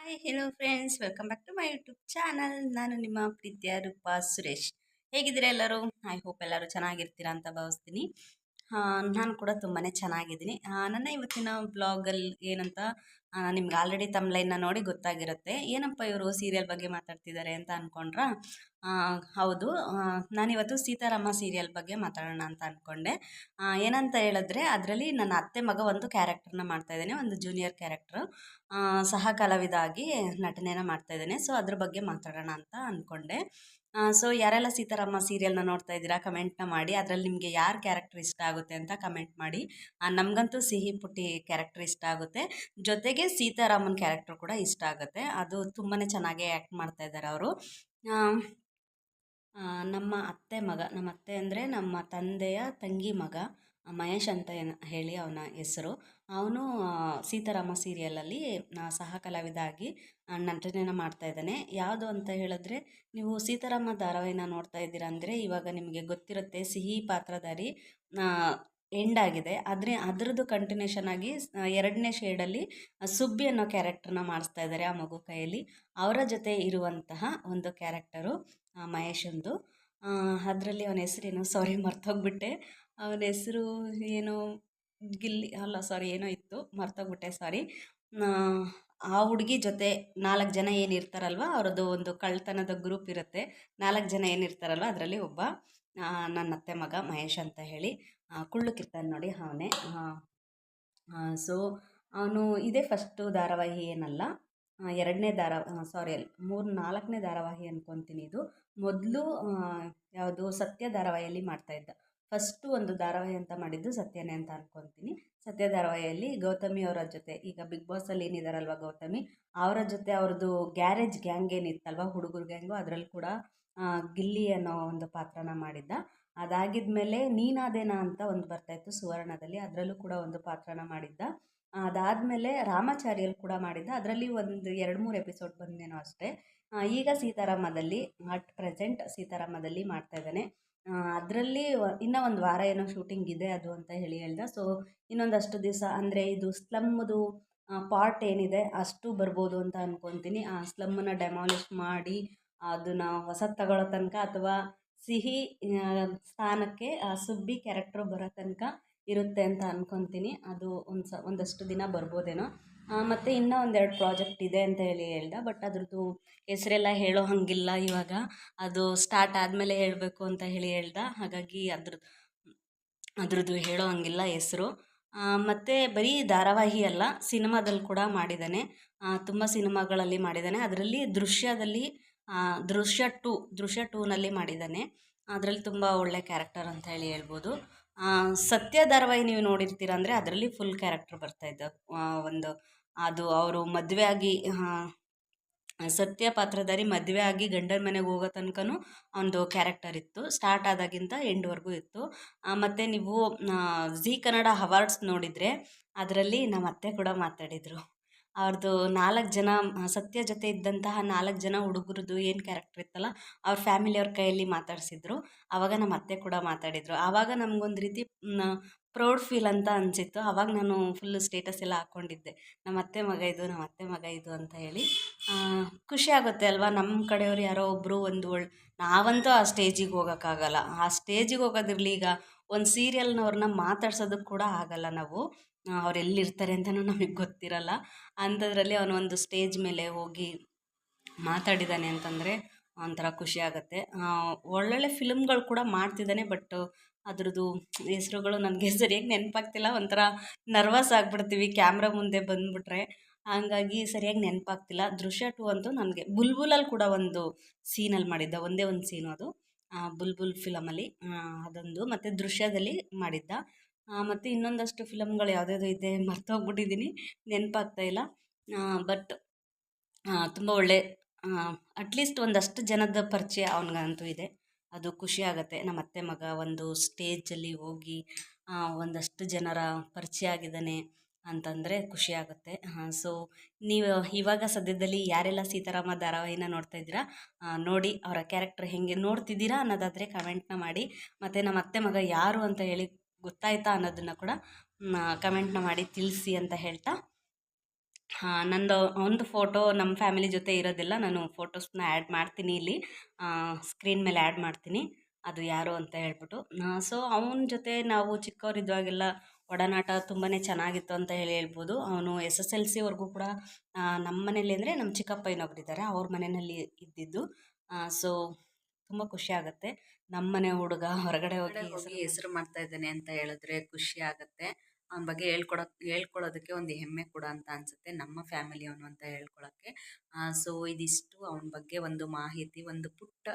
Hi hello friends welcome back to my YouTube channel ನಾನು ನಿಮ್ಮ ಪ್ರೀತಿಯ ರೂಪಾ ಸುರೇಶ್. ಹೇಗಿದ್ದೀರಾ ಎಲ್ಲರೂ? ಐ ಹೋಪ್ ಎಲ್ಲರೂ ಚೆನ್ನಾಗಿರ್ತೀರಾ ಅಂತ ಭಾವಿಸ್ತೀನಿ. ನಾನು ಕೂಡ ತುಂಬಾ ಚೆನ್ನಾಗಿದ್ದೀನಿ. ನನ್ನ ಇವತ್ತಿನ ಬ್ಲಾಗಲ್ಲಿ ಏನಂತ ನಿಮ್ಗೆ ಆಲ್ರೆಡಿ ತಮ್ಲೈನ್ನ ನೋಡಿ ಗೊತ್ತಾಗಿರುತ್ತೆ. ಏನಪ್ಪ ಇವರು ಸೀರಿಯಲ್ ಬಗ್ಗೆ ಮಾತಾಡ್ತಿದ್ದಾರೆ ಅಂತ ಅಂದ್ಕೊಂಡ್ರಾ ಹೌದು. ನಾನಿವತ್ತು ಸೀತಾರಾಮ ಸೀರಿಯಲ್ ಬಗ್ಗೆ ಮಾತಾಡೋಣ ಅಂತ ಅಂದ್ಕೊಂಡೆ ಏನಂತ ಹೇಳಿದ್ರೆ ಅದರಲ್ಲಿ ನನ್ನ ಅತ್ತೆ ಮಗ ಒಂದು ಕ್ಯಾರೆಕ್ಟರ್ನ ಮಾಡ್ತಾ ಇದ್ದೇನೆ, ಒಂದು ಜೂನಿಯರ್ ಕ್ಯಾರೆಕ್ಟ್ರು ಸಹ ಕಲಾವಿದ ಆಗಿ ನಟನೆಯನ್ನು ಮಾಡ್ತಾ ಇದ್ದೇನೆ. ಸೊ ಅದ್ರ ಬಗ್ಗೆ ಮಾತಾಡೋಣ ಅಂತ ಅಂದ್ಕೊಂಡೆ ಸೊ ಯಾರೆಲ್ಲ ಸೀತಾರಾಮ ಸೀರಿಯಲ್ನ ನೋಡ್ತಾ ಇದ್ದೀರಾ ಕಮೆಂಟ್ನ ಮಾಡಿ, ಅದರಲ್ಲಿ ನಿಮಗೆ ಯಾರು ಕ್ಯಾರೆಕ್ಟರ್ ಇಷ್ಟ ಆಗುತ್ತೆ ಅಂತ ಕಮೆಂಟ್ ಮಾಡಿ. ನಮಗಂತೂ ಸಿಹಿ ಪುಟ್ಟಿ ಕ್ಯಾರೆಕ್ಟರ್ ಇಷ್ಟ ಆಗುತ್ತೆ. ಜೊತೆಗೆ ಸೀತಾರಾಮನ್ ಕ್ಯಾರೆಕ್ಟರ್ ಕೂಡ ಇಷ್ಟ ಆಗುತ್ತೆ. ಅದು ತುಂಬಾ ಚೆನ್ನಾಗಿ ಆ್ಯಕ್ಟ್ ಮಾಡ್ತಾ ಇದ್ದಾರೆ ಅವರು. ನಮ್ಮ ಅತ್ತೆ ಮಗ, ನಮ್ಮ ಅತ್ತೆ ಅಂದರೆ ನಮ್ಮ ತಂದೆಯ ತಂಗಿ ಮಗ ಮಹೇಶ್ ಅಂತ ಏನ ಹೇಳಿ ಅವನ ಹೆಸರು. ಅವನು ಸೀತಾರಾಮ ಸೀರಿಯಲಲ್ಲಿ ಸಹ ಕಲಾವಿದ ಆಗಿ ನಟನೆಯನ್ನು ಮಾಡ್ತಾ ಇದ್ದಾನೆ. ಯಾವುದು ಅಂತ ಹೇಳಿದ್ರೆ, ನೀವು ಸೀತಾರಾಮ ಧಾರಾವಾಹಿನ ನೋಡ್ತಾ ಇದ್ದೀರಾ ಅಂದರೆ ಇವಾಗ ನಿಮಗೆ ಗೊತ್ತಿರುತ್ತೆ ಸಿಹಿ ಪಾತ್ರಧಾರಿ ಎಂಡ್ ಆಗಿದೆ. ಆದರೆ ಅದರದ್ದು ಕಂಟಿನ್ಯೂಷನ್ ಆಗಿ ಎರಡನೇ ಶೇಡಲ್ಲಿ ಸುಬ್ಬಿ ಅನ್ನೋ ಕ್ಯಾರೆಕ್ಟರ್ನ ಮಾಡಿಸ್ತಾ ಇದ್ದಾರೆ ಆ ಮಗು ಕೈಯಲ್ಲಿ. ಅವರ ಜೊತೆ ಇರುವಂತಹ ಒಂದು ಕ್ಯಾರೆಕ್ಟರು ಮಹೇಶಂದು ಅದರಲ್ಲಿ ಅವನ ಹೆಸರೇನು? ಸಾರಿ ಮರ್ತೋಗ್ಬಿಟ್ಟೆ. ಅವನ ಹೆಸರು ಏನು? ಗಿಲ್ಲಿ, ಅಲ್ಲ ಸಾರಿ ಏನೋ ಇತ್ತು. ಮರ್ತೋಗ್ಬಿಟ್ಟೆ ಸಾರಿ ಆ ಹುಡುಗಿ ಜೊತೆ ನಾಲ್ಕು ಜನ ಏನಿರ್ತಾರಲ್ವ? ಅವರದ್ದು ಒಂದು ಕಳ್ತನದ ಗ್ರೂಪ್ ಇರುತ್ತೆ. ನಾಲ್ಕು ಜನ ಏನಿರ್ತಾರಲ್ವ? ಅದರಲ್ಲಿ ಒಬ್ಬ. ನನ್ನ ಅತ್ತೆ ಮಗ ಮಹೇಶ್ ಅಂತ ಹೇಳಿ. ಕುಳ್ಳು ಕುಳ್ಳುಕಿರ್ತಾನೆ ನೋಡಿ ಅವನೇ. ಸೊ ಅವನು ಇದೇ ಫಸ್ಟು ಧಾರಾವಾಹಿ ಏನಲ್ಲ ಎರಡನೇ ಧಾರಾ ಸಾರಿ ಮೂರು, ನಾಲ್ಕನೇ ಧಾರಾವಾಹಿ ಅಂದ್ಕೊತೀನಿ ಇದು. ಮೊದಲು ಯಾವುದು ಸತ್ಯ ಧಾರಾವಾಹಿಯಲ್ಲಿ ಮಾಡ್ತಾ ಇದ್ದ. ಫಸ್ಟು ಒಂದು ಧಾರಾವಾಹಿ ಅಂತ ಮಾಡಿದ್ದು ಸತ್ಯನೇ ಅಂತ ಅನ್ಕೊತೀನಿ. ಸತ್ಯ ಧಾರಾವಾಹಿಯಲ್ಲಿ ಗೌತಮಿ ಅವರ ಜೊತೆ, ಈಗ ಬಿಗ್ ಬಾಸಲ್ಲಿ ಏನಿದಾರಲ್ವ ಗೌತಮಿ, ಅವರ ಜೊತೆ ಅವ್ರದ್ದು ಗ್ಯಾರೇಜ್ ಗ್ಯಾಂಗ್ ಏನಿತ್ತಲ್ವ, ಹುಡುಗರು ಗ್ಯಾಂಗು ಅದರಲ್ಲಿ ಕೂಡ ಗಿಲ್ಲಿ ಅನ್ನೋ ಒಂದು ಪಾತ್ರನ ಮಾಡಿದ್ದ. ಅದಾಗಿದ್ಮೇಲೆ ನೀನಾದೇನಾ ಅಂತ ಒಂದು ಬರ್ತಾಯಿತ್ತು ಸುವರ್ಣದಲ್ಲಿ. ಅದರಲ್ಲೂ ಕೂಡ ಒಂದು ಪಾತ್ರನ ಮಾಡಿದ್ದ. ಅದಾದಮೇಲೆ ರಾಮಾಚಾರ್ಯಲ್ಲಿ ಕೂಡ ಮಾಡಿದ್ದ. ಅದರಲ್ಲಿ ಒಂದು ಎರಡು ಮೂರು ಎಪಿಸೋಡ್ ಬಂದೇನೋ ಅಷ್ಟೇ. ಈಗ ಸೀತಾರಾಮದಲ್ಲಿ, ಅಟ್ ಪ್ರೆಸೆಂಟ್ ಸೀತಾರಾಮದಲ್ಲಿ ಮಾಡ್ತಾ ಇದ್ದಾನೆ. ಅದರಲ್ಲಿ ಇನ್ನೂ ಒಂದು ವಾರ ಏನೋ ಶೂಟಿಂಗ್ ಇದೆ ಅದು ಅಂತ ಹೇಳಿ ಹೇಳ್ದ. ಸೊ ಇನ್ನೊಂದಷ್ಟು ದಿವಸ, ಅಂದರೆ ಇದು ಸ್ಲಮ್ದು ಪಾರ್ಟ್ ಏನಿದೆ ಅಷ್ಟು ಬರ್ಬೋದು ಅಂತ ಅಂದ್ಕೊತೀನಿ ಆ, ಸ್ಲಮ್ಮನ್ನು ಡೆಮಾಲಿಷ್ ಮಾಡಿ ಅದನ್ನು ಹೊಸದು ತಗೊಳ್ಳೋ ತನಕ ಅಥವಾ ಸಿಹಿ ಸ್ಥಾನಕ್ಕೆ, ಆ, ಸುಬ್ಬಿ ಕ್ಯಾರೆಕ್ಟ್ರು ಬರೋ ತನಕ ಇರುತ್ತೆ ಅಂತ ಅಂದ್ಕೊತೀನಿ ಅದು ಒಂದು ಸ ಒಂದಷ್ಟು ದಿನ ಬರ್ಬೋದೇನೋ. ಮತ್ತು ಇನ್ನೂ ಒಂದೆರಡು ಪ್ರಾಜೆಕ್ಟ್ ಇದೆ ಅಂತ ಹೇಳಿ ಹೇಳ್ದೆ ಬಟ್ ಅದ್ರದ್ದು ಹೆಸರೆಲ್ಲ ಹೇಳೋ ಹಾಗಿಲ್ಲ ಇವಾಗ. ಅದು ಸ್ಟಾರ್ಟ್ ಆದಮೇಲೆ ಹೇಳಬೇಕು ಅಂತ ಹೇಳಿ ಹೇಳ್ದೆ. ಹಾಗಾಗಿ ಅದ್ರದ್ದು ಅದ್ರದ್ದು ಹೇಳೋ ಹಂಗಿಲ್ಲ ಹೆಸರು. ಮತ್ತು ಬರೀ ಧಾರಾವಾಹಿ ಅಲ್ಲ ಸಿನಿಮಾದಲ್ಲಿ ಕೂಡ ಮಾಡಿದ್ದಾನೆ. ತುಂಬ ಸಿನಿಮಾಗಳಲ್ಲಿ ಮಾಡಿದ್ದಾನೆ. ಅದರಲ್ಲಿ ದೃಶ್ಯದಲ್ಲಿ ದೃಶ್ಯ ಟೂ, ದೃಶ್ಯ ಟೂನಲ್ಲಿ ಮಾಡಿದ್ದಾನೆ. ಅದರಲ್ಲಿ ತುಂಬ ಒಳ್ಳೆ ಕ್ಯಾರೆಕ್ಟರ್ ಅಂತ ಹೇಳಿ ಹೇಳ್ಬೋದು. ಸತ್ಯ ಧಾರಾವಾಹಿ ನೀವು ನೋಡಿರ್ತೀರ ಅಂದರೆ ಅದರಲ್ಲಿ ಫುಲ್ ಕ್ಯಾರೆಕ್ಟರ್ ಇದ್ದ ಒಂದು ಅದು ಅವರು ಮದುವೆ ಆಗಿ ಸತ್ಯ ಪಾತ್ರಧಾರಿ ಮದುವೆ ಆಗಿ ಗಂಡನ ಮನೆಗೆ ಹೋಗೋ ತನಕನೂ ಒಂದು ಕ್ಯಾರೆಕ್ಟರ್ ಇತ್ತು. ಸ್ಟಾರ್ಟ್ ಆದಾಗಿಂದ ಎಂಡ್ವರೆಗೂ ಇತ್ತು. ಮತ್ತು ನೀವು ಝೀ ಕನ್ನಡ ಅವಾರ್ಡ್ಸ್ ನೋಡಿದರೆ ಅದರಲ್ಲಿ ನಮ್ಮ ಅತ್ತೆ ಕೂಡ ಮಾತಾಡಿದರು. ಅವ್ರದ್ದು ನಾಲ್ಕು ಜನ ಸತ್ಯ ಜೊತೆ ಇದ್ದಂತಹ ನಾಲ್ಕು ಜನ ಹುಡುಗರದ್ದು ಏನು ಕ್ಯಾರೆಕ್ಟರ್ ಇತ್ತಲ್ಲ, ಅವ್ರ ಫ್ಯಾಮಿಲಿಯವ್ರ ಕೈಯಲ್ಲಿ ಮಾತಾಡಿಸಿದ್ರು. ಆವಾಗ ನಮ್ಮ ಅತ್ತೆ ಕೂಡ ಮಾತಾಡಿದರು. ಆವಾಗ ನಮಗೊಂದು ರೀತಿ ಪ್ರೌಡ್ ಫೀಲ್ ಅಂತ ಅನಿಸಿತ್ತು. ಆವಾಗ ನಾನು ಫುಲ್ ಸ್ಟೇಟಸ್ ಎಲ್ಲ ಹಾಕ್ಕೊಂಡಿದ್ದೆ ನಮ್ಮ ಅತ್ತೆ ಮಗ ಇದು ನಮ್ಮ ಅತ್ತೆ ಮಗ ಇದು ಅಂತ ಹೇಳಿ. ಖುಷಿ ಆಗುತ್ತೆ ಅಲ್ವಾ? ನಮ್ಮ ಕಡೆಯವ್ರು ಯಾರೋ ಒಬ್ಬರು ಒಂದು ಒಳ್ ನಾವಂತೂ ಆ ಸ್ಟೇಜಿಗೆ ಹೋಗೋಕ್ಕಾಗಲ್ಲ. ಆ ಸ್ಟೇಜಿಗೆ ಹೋಗೋದಿರಲಿ ಈಗ ಒಂದು ಸೀರಿಯಲ್ನವ್ರನ್ನ ಮಾತಾಡ್ಸೋದಕ್ಕೆ ಕೂಡ ಆಗಲ್ಲ ನಾವು. ಅವ್ರು ಎಲ್ಲಿರ್ತಾರೆ ಅಂತಲೂ ನಮಗೆ ಗೊತ್ತಿರಲ್ಲ. ಅಂಥದ್ರಲ್ಲಿ ಒಂದು ಸ್ಟೇಜ್ ಮೇಲೆ ಹೋಗಿ ಮಾತಾಡಿದ್ದಾನೆ ಅಂತಂದರೆ ಒಂಥರ ಖುಷಿ ಆಗುತ್ತೆ. ಒಳ್ಳೊಳ್ಳೆ ಫಿಲ್ಮ್ಗಳು ಕೂಡ ಮಾಡ್ತಿದ್ದಾನೆ ಬಟ್ ಅದ್ರದ್ದು ಹೆಸರುಗಳು ನನಗೆ ಸರಿಯಾಗಿ ನೆನಪಾಗ್ತಿಲ್ಲ. ಒಂಥರ ನರ್ವಸ್ ಆಗಿಬಿಡ್ತೀವಿ ಕ್ಯಾಮ್ರಾ ಮುಂದೆ ಬಂದುಬಿಟ್ರೆ. ಹಾಗಾಗಿ ಸರಿಯಾಗಿ ನೆನಪಾಗ್ತಿಲ್ಲ. ದೃಶ್ಯ ಟು ಅಂತೂ ನನಗೆ ಬುಲ್ಬುಲಲ್ಲಿ ಕೂಡ ಒಂದು ಸೀನಲ್ಲಿ ಮಾಡಿದ್ದ, ಒಂದೇ ಒಂದು ಸೀನು ಅದು. ಬುಲ್ಬುಲ್ ಫಿಲಮಲ್ಲಿ ಅದೊಂದು. ಮತ್ತು ದೃಶ್ಯದಲ್ಲಿ ಮಾಡಿದ್ದ. ಮತ್ತು ಇನ್ನೊಂದಷ್ಟು ಫಿಲಮ್ಗಳು ಯಾವುದ್ಯಾವ್ದೋ ಇದೆ ಮರ್ತೋಗ್ಬಿಟ್ಟಿದ್ದೀನಿ ನೆನಪಾಗ್ತಾ ಇಲ್ಲ. ಬಟ್ ತುಂಬ ಒಳ್ಳೆ ಅಟ್ಲೀಸ್ಟ್ ಒಂದಷ್ಟು ಜನದ ಪರಿಚಯ ಅವನಿಗಂತೂ ಇದೆ. ಅದು ಖುಷಿ ಆಗುತ್ತೆ. ನಮ್ಮ ಅತ್ತೆ ಮಗ ಒಂದು ಸ್ಟೇಜಲ್ಲಿ ಹೋಗಿ ಒಂದಷ್ಟು ಜನರ ಪರಿಚಯ ಆಗಿದ್ದಾನೆ. ಅಂತಂದರೆ ಖುಷಿ ಆಗುತ್ತೆ. ಸೊ ನೀವು ಇವಾಗ ಸದ್ಯದಲ್ಲಿ ಯಾರೆಲ್ಲ ಸೀತಾರಾಮ ಧಾರಾವಾಹಿನ ನೋಡ್ತಾ ಇದ್ದೀರಾ ನೋಡಿ ಅವರ ಕ್ಯಾರೆಕ್ಟರ್ ಹೇಗೆ ನೋಡ್ತಿದ್ದೀರಾ ಅನ್ನೋದಾದರೆ ಕಮೆಂಟ್ನ ಮಾಡಿ. ಮತ್ತು ನಮ್ಮ ಅತ್ತೆ ಮಗ ಯಾರು ಅಂತ ಹೇಳಿ ಗೊತ್ತಾಯ್ತಾ ಅನ್ನೋದನ್ನು ಕೂಡ ಕಮೆಂಟ್ನ ಮಾಡಿ ತಿಳಿಸಿ ಅಂತ ಹೇಳ್ತಾ. ನಂದು ಒಂದು ಫೋಟೋ ನಮ್ಮ ಫ್ಯಾಮಿಲಿ ಜೊತೆ ಇರೋದಿಲ್ಲ, ನಾನು ಫೋಟೋಸ್ನ ಆ್ಯಡ್ ಮಾಡ್ತೀನಿ ಇಲ್ಲಿ. ಸ್ಕ್ರೀನ್ ಮೇಲೆ ಆ್ಯಡ್ ಮಾಡ್ತೀನಿ. ಅದು ಯಾರು ಅಂತ ಹೇಳ್ಬಿಟ್ಟು. ಸೊ ಅವನ ಜೊತೆ ನಾವು ಚಿಕ್ಕವರಿದ್ದಾಗೆಲ್ಲ ಒಡನಾಟ ತುಂಬಾ ಚೆನ್ನಾಗಿತ್ತು ಅಂತ ಹೇಳಿ ಹೇಳ್ಬೋದು. ಅವನು ಎಸ್ ಎಸ್ ಎಲ್ ಸಿವರೆಗೂ ಕೂಡ ನಮ್ಮ ಮನೇಲಿ ಅಂದರೆ ನಮ್ಮ ಚಿಕ್ಕಪ್ಪ ಇನ್ನೊಬ್ರು ಇದ್ದಾರೆ ಅವ್ರ ಮನೆಯಲ್ಲಿ ಇದ್ದಿದ್ದು. ಸೊ ತುಂಬ ಖುಷಿ ಆಗುತ್ತೆ. ನಮ್ಮ ಮನೆ ಹುಡುಗ ಹೊರಗಡೆ ಹೋಗಿ ಹೆಸರು ಮಾಡ್ತಾ ಇದ್ದಾನೆ ಅಂತ ಹೇಳಿದ್ರೆ ಖುಷಿ ಆಗುತ್ತೆ. ಅವನ ಬಗ್ಗೆ ಹೇಳ್ಕೊಡಕ್ ಹೇಳ್ಕೊಳ್ಳೋದಕ್ಕೆ ಒಂದು ಹೆಮ್ಮೆ ಕೂಡ ಅಂತ ಅನಿಸುತ್ತೆ ನಮ್ಮ ಫ್ಯಾಮಿಲಿ ಅವನು ಅಂತ ಹೇಳ್ಕೊಳಕ್ಕೆ. ಸೊ ಇದಿಷ್ಟು ಅವನ ಬಗ್ಗೆ ಒಂದು ಮಾಹಿತಿ ಒಂದು ಪುಟ್ಟ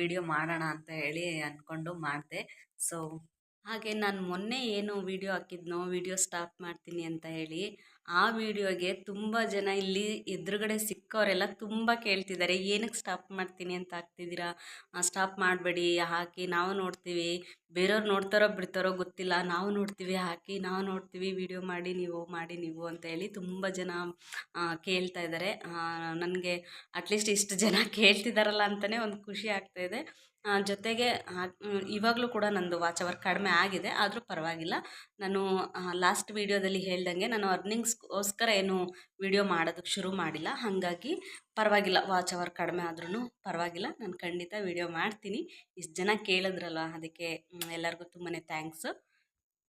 ವಿಡಿಯೋ ಮಾಡೋಣ ಅಂತ ಹೇಳಿ ಅಂದ್ಕೊಂಡು ಮಾಡಿದೆ. ಸೊ ಹಾಗೆ ನಾನು ಮೊನ್ನೆ ಏನು ವೀಡಿಯೋ ಹಾಕಿದ್ನೋ, ವೀಡಿಯೋ ಸ್ಟಾಪ್ ಮಾಡ್ತೀನಿ ಅಂತ ಹೇಳಿ, ಆ ವೀಡಿಯೋಗೆ ತುಂಬ ಜನ ಇಲ್ಲಿ ಎದುರುಗಡೆ ಸಿಕ್ಕವರೆಲ್ಲ ತುಂಬ ಕೇಳ್ತಿದ್ದಾರೆ, ಏನಕ್ಕೆ ಸ್ಟಾಪ್ ಮಾಡ್ತೀನಿ ಅಂತ ಹಾಕ್ತಿದ್ದೀರಾ ಸ್ಟಾಪ್ ಮಾಡಬೇಡಿ, ಹಾಕಿ ನಾವು ನೋಡ್ತೀವಿ, ಬೇರೆಯವ್ರು ನೋಡ್ತಾರೋ ಬಿಡ್ತಾರೋ ಗೊತ್ತಿಲ್ಲ, ನಾವು ನೋಡ್ತೀವಿ, ಹಾಕಿ ನಾವು ನೋಡ್ತೀವಿ, ವಿಡಿಯೋ ಮಾಡಿ ನೀವು ಮಾಡಿ ನೀವು ಅಂತ ಹೇಳಿ ತುಂಬ ಜನ ಕೇಳ್ತಾ ಇದ್ದಾರೆ. ನನಗೆ ಅಟ್ಲೀಸ್ಟ್ ಇಷ್ಟು ಜನ ಕೇಳ್ತಿದ್ದಾರಲ್ಲ ಅಂತಲೇ ಒಂದು ಖುಷಿ ಆಗ್ತಾಯಿದೆ ಜೊತೆಗೆ ಇವಾಗಲೂ ಕೂಡ ನಂದು ವಾಚ್ ಅವರ್ ಕಡಿಮೆ ಆಗಿದೆ, ಆದರೂ ಪರವಾಗಿಲ್ಲ. ನಾನು ಲಾಸ್ಟ್ ವೀಡಿಯೋದಲ್ಲಿ ಹೇಳ್ದಂಗೆ ನಾನು ಅರ್ನಿಂಗ್ಸ್ಗೋಸ್ಕರ ಏನು ವಿಡಿಯೋ ಮಾಡೋದಕ್ಕೆ ಶುರು ಮಾಡಿಲ್ಲ. ಹಾಗಾಗಿ ಪರವಾಗಿಲ್ಲ, ವಾಚ್ ಅವರ್ ಕಡಿಮೆ ಆದ್ರೂ ಪರವಾಗಿಲ್ಲ. ನಾನು ಖಂಡಿತ ವೀಡಿಯೋ ಮಾಡ್ತೀನಿ. ಇಷ್ಟು ಜನ ಕೇಳಿದ್ರಲ್ವ, ಅದಕ್ಕೆ ಎಲ್ಲರಿಗೂ ತುಂಬಾ ಥ್ಯಾಂಕ್ಸು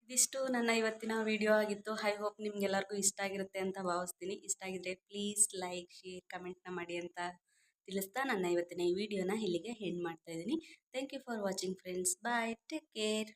ಇದಿಷ್ಟು ನನ್ನ ಇವತ್ತಿನ ವಿಡಿಯೋ ಆಗಿತ್ತು. ಐ ಹೋಪ್ ನಿಮ್ಗೆಲ್ಲರಿಗೂ ಇಷ್ಟ ಆಗಿರುತ್ತೆ ಅಂತ ಭಾವಿಸ್ತೀನಿ. ಇಷ್ಟ ಆಗಿದ್ರೆ ಪ್ಲೀಸ್ ಲೈಕ್ ಶೇರ್ ಕಮೆಂಟ್ನ ಮಾಡಿ ಅಂತ ತಿಳಿಸ್ತಾ ನನ್ನ ಇವತ್ತಿನ ಈ ವಿಡಿಯೋನ ಇಲ್ಲಿಗೆ ಹೆಂಡ್ ಮಾಡ್ತಾ ಇದ್ದೀನಿ. Thank you for watching friends bye take care